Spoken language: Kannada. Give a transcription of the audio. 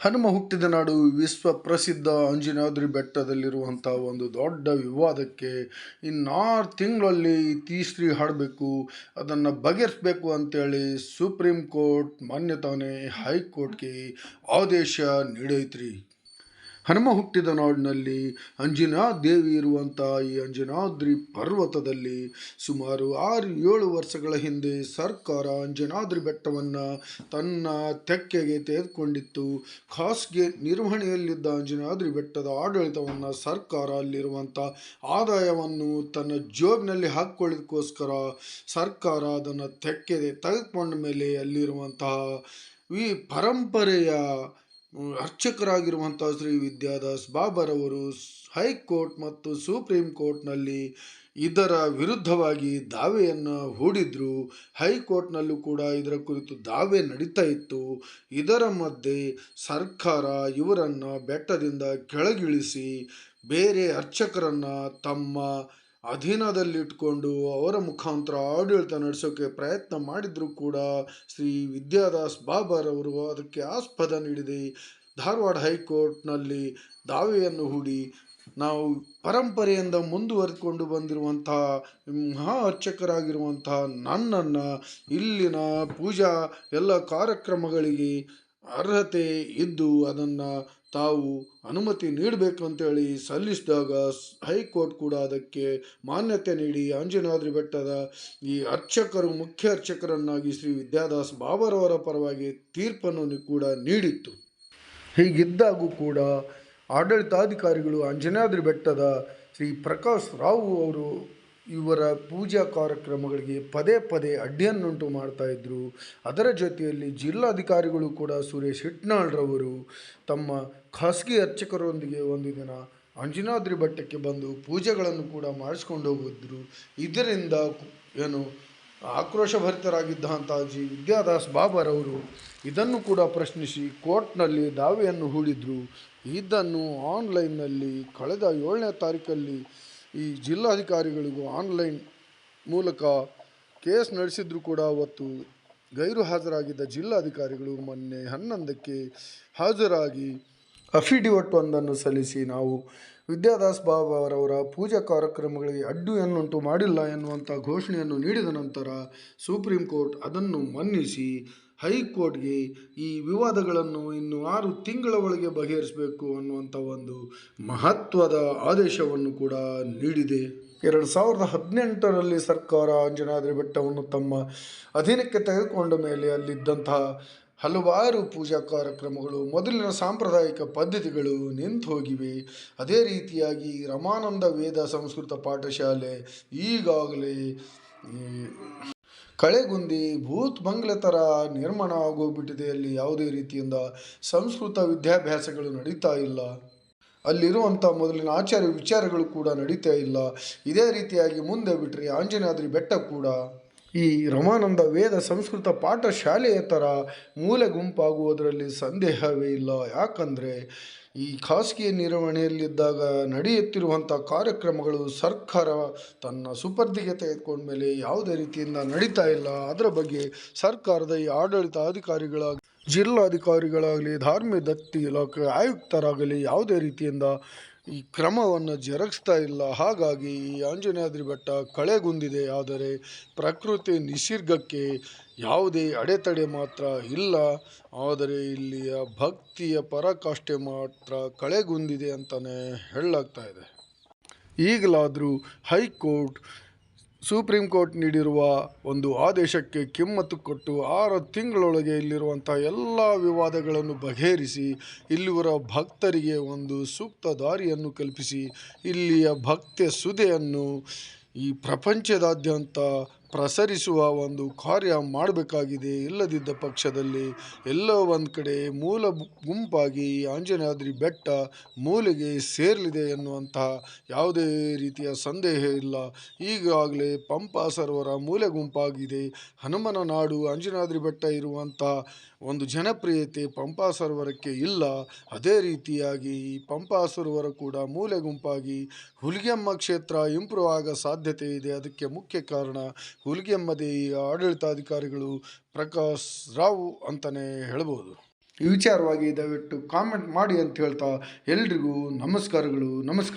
ಹನುಮ ಹುಟ್ಟಿದ ನಾಡು ವಿಶ್ವ ಪ್ರಸಿದ್ಧ ಅಂಜನಾದ್ರಿ ಬೆಟ್ಟದಲ್ಲಿರುವಂಥ ಒಂದು ದೊಡ್ಡ ವಿವಾದಕ್ಕೆ ಇನ್ನಾರು ತಿಂಗಳಲ್ಲಿ ತೀಸ್ರಿ ಹಾಡಬೇಕು, ಅದನ್ನು ಬಗೆಹರಿಸಬೇಕು ಅಂತೇಳಿ ಸುಪ್ರೀಂ ಕೋರ್ಟ್ ಮಾನ್ಯತಾನೆ ಹೈಕೋರ್ಟ್ಗೆ ಆದೇಶ ನೀಡೈತ್ರಿ. ಹನುಮ ಹುಟ್ಟಿದ ನಾಡಿನಲ್ಲಿ ಅಂಜನಾ ದೇವಿ ಇರುವಂಥ ಈ ಅಂಜನಾದ್ರಿ ಪರ್ವತದಲ್ಲಿ ಸುಮಾರು ಆರು, ಏಳು ವರ್ಷಗಳ ಹಿಂದೆ ಸರ್ಕಾರ ಅಂಜನಾದ್ರಿ ಬೆಟ್ಟವನ್ನು ತನ್ನ ತೆಕ್ಕೆಗೆ ತೆಗೆದುಕೊಂಡಿತ್ತು. ಖಾಸಗಿ ನಿರ್ವಹಣೆಯಲ್ಲಿದ್ದ ಅಂಜನಾದ್ರಿ ಬೆಟ್ಟದ ಆಡಳಿತವನ್ನು ಸರ್ಕಾರ ಅಲ್ಲಿರುವಂಥ ಆದಾಯವನ್ನು ತನ್ನ ಜೋಬ್ನಲ್ಲಿ ಹಾಕ್ಕೊಳ್ಳೋದಕ್ಕೋಸ್ಕರ ಸರ್ಕಾರ ಅದನ್ನು ತೆಕ್ಕೆಗೆ ತೆಗೆದುಕೊಂಡ ಮೇಲೆ ಅಲ್ಲಿರುವಂತಹ ಈ ಪರಂಪರೆಯ ಅರ್ಚಕರಾಗಿರುವಂಥ ಶ್ರೀ ವಿದ್ಯಾದಾಸ್ ಬಾಬರವರು ಹೈಕೋರ್ಟ್ ಮತ್ತು ಸುಪ್ರೀಂ ಕೋರ್ಟ್ನಲ್ಲಿ ಇದರ ವಿರುದ್ಧವಾಗಿ ದಾವೆಯನ್ನು ಹೂಡಿದ್ರು. ಹೈಕೋರ್ಟ್ನಲ್ಲೂ ಕೂಡ ಇದರ ಕುರಿತು ದಾವೆ ನಡೀತಾ ಇತ್ತು. ಇದರ ಮಧ್ಯೆ ಸರ್ಕಾರ ಇವರನ್ನು ಬೆಟ್ಟದಿಂದ ಕೆಳಗಿಳಿಸಿ ಬೇರೆ ಅರ್ಚಕರನ್ನು ತಮ್ಮ ಅಧೀನದಲ್ಲಿಟ್ಕೊಂಡು ಅವರ ಮುಖಾಂತರ ಆಡಳಿತ ನಡೆಸೋಕೆ ಪ್ರಯತ್ನ ಮಾಡಿದರೂ ಕೂಡ ಶ್ರೀ ವಿದ್ಯಾದಾಸ್ ಬಾಬರವರು ಅದಕ್ಕೆ ಆಸ್ಪದ ನೀಡಿದೆ. ಧಾರವಾಡ ಹೈಕೋರ್ಟ್ನಲ್ಲಿ ದಾವೆಯನ್ನು ಹೂಡಿ ನಾವು ಪರಂಪರೆಯಿಂದ ಮುಂದುವರೆದುಕೊಂಡು ಬಂದಿರುವಂತಹ ಮಹಾ ಅರ್ಚಕರಾಗಿರುವಂತಹ ನನ್ನನ್ನು ಇಲ್ಲಿನ ಪೂಜಾ ಎಲ್ಲ ಕಾರ್ಯಕ್ರಮಗಳಿಗೆ ಅರ್ಹತೆ ಇದ್ದು ಅದನ್ನು ತಾವು ಅನುಮತಿ ನೀಡಬೇಕು ಅಂತೇಳಿ ಸಲ್ಲಿಸಿದಾಗ ಹೈಕೋರ್ಟ್ ಕೂಡ ಅದಕ್ಕೆ ಮಾನ್ಯತೆ ನೀಡಿ ಅಂಜನಾದ್ರಿ ಬೆಟ್ಟದ ಈ ಅರ್ಚಕರು, ಮುಖ್ಯ ಅರ್ಚಕರನ್ನಾಗಿ ಶ್ರೀ ವಿದ್ಯಾದಾಸ್ ಬಾಬರವರ ಪರವಾಗಿ ತೀರ್ಪನ್ನು ಕೂಡ ನೀಡಿತ್ತು. ಹೀಗಿದ್ದಾಗೂ ಕೂಡ ಆಡಳಿತಾಧಿಕಾರಿಗಳು ಅಂಜನಾದ್ರಿ ಬೆಟ್ಟದ ಶ್ರೀ ಪ್ರಕಾಶ್ ರಾವ್ ಅವರು ಇವರ ಪೂಜಾ ಕಾರ್ಯಕ್ರಮಗಳಿಗೆ ಪದೇ ಪದೇ ಅಡ್ಡಿಯನ್ನುಂಟು ಇದ್ದರು ಅದರ ಜೊತೆಯಲ್ಲಿ ಜಿಲ್ಲಾಧಿಕಾರಿಗಳು ಕೂಡ ಸುರೇಶ್ ಹಿಟ್ನಾಳ್ರವರು ತಮ್ಮ ಖಾಸಗಿ ಅರ್ಚಕರೊಂದಿಗೆ ಒಂದು ದಿನ ಅಂಜನಾದ್ರಿ ಬೆಟ್ಟಕ್ಕೆ ಬಂದು ಪೂಜೆಗಳನ್ನು ಕೂಡ ಮಾಡಿಸ್ಕೊಂಡು ಹೋಗಿದ್ರು ಇದರಿಂದ ಏನು ಆಕ್ರೋಶಭರಿತರಾಗಿದ್ದಂಥ ಜಿ ವಿದ್ಯಾದಾಸ್ ಬಾಬರವರು ಇದನ್ನು ಕೂಡ ಪ್ರಶ್ನಿಸಿ ಕೋರ್ಟ್ನಲ್ಲಿ ದಾವೆಯನ್ನು ಹೂಡಿದ್ರು. ಇದನ್ನು ಆನ್ಲೈನ್ನಲ್ಲಿ ಕಳೆದ ಏಳನೇ ತಾರೀಕಲ್ಲಿ ಈ ಜಿಲ್ಲಾಧಿಕಾರಿಗಳಿಗೂ ಆನ್ಲೈನ್ ಮೂಲಕ ಕೇಸ್ ನಡೆಸಿದ್ರು ಕೂಡ ಅವತ್ತು ಗೈರು ಹಾಜರಾಗಿದ್ದ ಜಿಲ್ಲಾಧಿಕಾರಿಗಳು ಮೊನ್ನೆ ಹನ್ನೊಂದಕ್ಕೆ ಹಾಜರಾಗಿ ಅಫಿಡಿವಿಟ್ ಒಂದನ್ನು ಸಲ್ಲಿಸಿ ನಾವು ವಿದ್ಯಾದಾಸ್ ಅವರವರ ಪೂಜಾ ಕಾರ್ಯಕ್ರಮಗಳಿಗೆ ಅಡ್ಡಿಯನ್ನುಂಟು ಮಾಡಿಲ್ಲ ಎನ್ನುವಂಥ ಘೋಷಣೆಯನ್ನು ನೀಡಿದ ನಂತರ ಸುಪ್ರೀಂ ಕೋರ್ಟ್ ಅದನ್ನು ಮನ್ನಿಸಿ ಹೈಕೋರ್ಟ್ಗೆ ಈ ವಿವಾದಗಳನ್ನು ಇನ್ನು ಆರು ತಿಂಗಳ ಒಳಗೆ ಬಗೆಹರಿಸಬೇಕು ಅನ್ನುವಂಥ ಒಂದು ಮಹತ್ವದ ಆದೇಶವನ್ನು ಕೂಡ ನೀಡಿದೆ. ಎರಡು ಸಾವಿರದ ಹದಿನೆಂಟರಲ್ಲಿ ಸರ್ಕಾರ ಅಂಜನಾದ್ರಿ ಬೆಟ್ಟವನ್ನು ತಮ್ಮ ಅಧೀನಕ್ಕೆ ತೆಗೆದುಕೊಂಡ ಮೇಲೆ ಅಲ್ಲಿದ್ದಂತಹ ಹಲವಾರು ಪೂಜಾ ಕಾರ್ಯಕ್ರಮಗಳು, ಮೊದಲಿನ ಸಾಂಪ್ರದಾಯಿಕ ಪದ್ಧತಿಗಳು ನಿಂತು ಹೋಗಿವೆ. ಅದೇ ರೀತಿಯಾಗಿ ರಮಾನಂದ ವೇದ ಸಂಸ್ಕೃತ ಪಾಠಶಾಲೆ ಈಗಾಗಲೇ ಕಳೆಗುಂದಿ ಭೂತ್ ಬಂಗ್ಲೆ ಥರ ನಿರ್ಮಾಣ ಆಗೋಗ್ಬಿಟ್ಟಿದೆ. ಅಲ್ಲಿ ಯಾವುದೇ ರೀತಿಯಿಂದ ಸಂಸ್ಕೃತ ವಿದ್ಯಾಭ್ಯಾಸಗಳು ನಡೀತಾ ಇಲ್ಲ. ಅಲ್ಲಿರುವಂಥ ಮೊದಲಿನ ಆಚಾರ್ಯ ವಿಚಾರಗಳು ಕೂಡ ನಡೀತಾ ಇಲ್ಲ. ಇದೇ ರೀತಿಯಾಗಿ ಮುಂದೆ ಬಿಟ್ಟರೆ ಆಂಜನಾದ್ರಿ ಬೆಟ್ಟ ಕೂಡ ಈ ರಮಾನಂದ ವೇದ ಸಂಸ್ಕೃತ ಪಾಠಶಾಲೆಯ ಥರ ಮೂಲೆ ಗುಂಪಾಗುವುದರಲ್ಲಿ ಸಂದೇಹವೇ ಇಲ್ಲ. ಯಾಕಂದರೆ ಈ ಖಾಸಗಿ ನಿರ್ವಹಣೆಯಲ್ಲಿದ್ದಾಗ ನಡೆಯುತ್ತಿರುವಂಥ ಕಾರ್ಯಕ್ರಮಗಳು ಸರ್ಕಾರ ತನ್ನ ಸುಪರ್ದಿಗೆ ತೆಗೆದುಕೊಂಡ ಮೇಲೆ ಯಾವುದೇ ರೀತಿಯಿಂದ ನಡೀತಾ ಇಲ್ಲ. ಅದರ ಬಗ್ಗೆ ಸರ್ಕಾರದ ಈ ಆಡಳಿತ ಅಧಿಕಾರಿಗಳ ಜಿಲ್ಲಾಧಿಕಾರಿಗಳಾಗಲಿ, ಧಾರ್ಮಿಕ ದತ್ತಿ ಇಲಾಖೆ ಆಯುಕ್ತರಾಗಲಿ ಯಾವುದೇ ರೀತಿಯಿಂದ ಈ ಕ್ರಮವನ್ನು ಜರಗಿಸ್ತಾ ಇಲ್ಲ. ಹಾಗಾಗಿ ಈ ಆಂಜನೇಯಾದ್ರಿ ಬೆಟ್ಟ ಕಳೆಗುಂದಿದೆ. ಆದರೆ ಪ್ರಕೃತಿ ನಿಸರ್ಗಕ್ಕೆ ಯಾವುದೇ ಅಡೆತಡೆ ಮಾತ್ರ ಇಲ್ಲ. ಆದರೆ ಇಲ್ಲಿಯ ಭಕ್ತಿಯ ಪರಾಕಾಷ್ಠೆ ಮಾತ್ರ ಕಳೆಗುಂದಿದೆ ಅಂತಲೇ ಹೇಳಲಾಗ್ತಾ ಇದೆ. ಈಗಲಾದರೂ ಹೈಕೋರ್ಟ್ ಸುಪ್ರೀಂ ಕೋರ್ಟ್ ನೀಡಿರುವ ಒಂದು ಆದೇಶಕ್ಕೆ ಕಿಮ್ಮತ್ತು ಕೊಟ್ಟು ಆರು ತಿಂಗಳೊಳಗೆ ಇಲ್ಲಿರುವಂಥ ಎಲ್ಲ ವಿವಾದಗಳನ್ನು ಬಗೆಹರಿಸಿ, ಇಲ್ಲಿವರ ಭಕ್ತರಿಗೆ ಒಂದು ಸೂಕ್ತ ದಾರಿಯನ್ನು ಕಲ್ಪಿಸಿ, ಇಲ್ಲಿಯ ಭಕ್ತಿಯ ಸುದೆಯನ್ನು ಈ ಪ್ರಪಂಚದಾದ್ಯಂತ ಪ್ರಸರಿಸುವ ಒಂದು ಕಾರ್ಯ ಮಾಡಬೇಕಾಗಿದೆ. ಇಲ್ಲದಿದ್ದ ಪಕ್ಷದಲ್ಲಿ ಎಲ್ಲೋ ಒಂದು ಕಡೆ ಮೂಲ ಗುಂಪಾಗಿ ಆಂಜನಾದ್ರಿ ಬೆಟ್ಟ ಮೂಲೆಗೆ ಸೇರಲಿದೆ ಎನ್ನುವಂತಹ ಯಾವುದೇ ರೀತಿಯ ಸಂದೇಹ ಇಲ್ಲ. ಈಗಾಗಲೇ ಪಂಪಾ ಸರೋವರ ಮೂಲೆ ಗುಂಪಾಗಿದೆ. ಹನುಮನ ನಾಡು ಆಂಜನಾದ್ರಿ ಬೆಟ್ಟ ಇರುವಂಥ ಒಂದು ಜನಪ್ರಿಯತೆ ಪಂಪಾ ಸರೋವರಕ್ಕೆ ಇಲ್ಲ. ಅದೇ ರೀತಿಯಾಗಿ ಈ ಪಂಪಾ ಸರೋವರ ಕೂಡ ಮೂಲೆ ಗುಂಪಾಗಿ ಹುಲಿಗೆಮ್ಮ ಕ್ಷೇತ್ರ ಇಂಪ್ರೂವ್ ಆಗೋ ಸಾಧ್ಯತೆ ಇದೆ. ಅದಕ್ಕೆ ಮುಖ್ಯ ಕಾರಣ ಹುಲಿಗೆಮ್ಮದೇ ಆಡಳಿತಾಧಿಕಾರಿಗಳು ಪ್ರಕಾಶ್ ರಾವ್ ಅಂತಲೇ ಹೇಳ್ಬೋದು. ಈ ವಿಚಾರವಾಗಿ ದಯವಿಟ್ಟು ಕಾಮೆಂಟ್ ಮಾಡಿ ಅಂತ ಹೇಳ್ತಾ ಎಲ್ರಿಗೂ ನಮಸ್ಕಾರಗಳು, ನಮಸ್ಕಾರ.